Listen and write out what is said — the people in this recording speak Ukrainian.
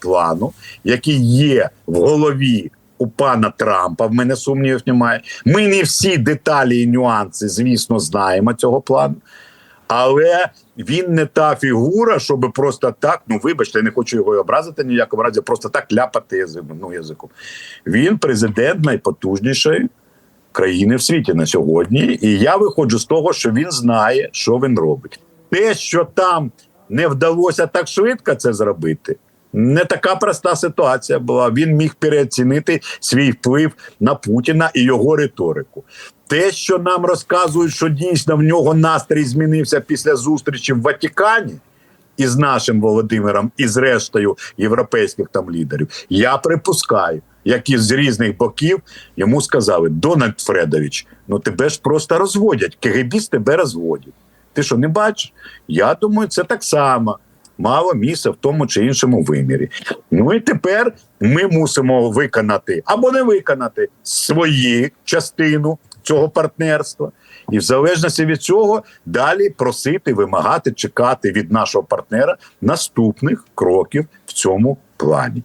плану, який є в голові у пана Трампа. В мене сумнівів немає. Ми не всі деталі і нюанси, звісно, знаємо цього плану. Але він не та фігура, щоб просто так, ну вибачте, я не хочу його й образити ніякому разі, просто так ляпати. Ну, язиком. Він президент найпотужнішої країни в світі на сьогодні. І я виходжу з того, що він знає, що він робить. Те, що там не вдалося так швидко це зробити. Не така проста ситуація була. Він міг переоцінити свій вплив на Путіна і його риторику. Те, що нам розказують, що дійсно в нього настрій змінився після зустрічі в Ватикані із нашим Володимиром і з рештою європейських там лідерів, я припускаю, які з різних боків йому сказали: Дональд Фредович, ну тебе ж просто розводять. КГБіс тебе розводять. Ти що не бачиш? Я думаю, це так само. Мало місця в тому чи іншому вимірі. Ну і тепер ми мусимо виконати або не виконати свою частину цього партнерства, і в залежності від цього далі просити, вимагати, чекати від нашого партнера наступних кроків в цьому плані.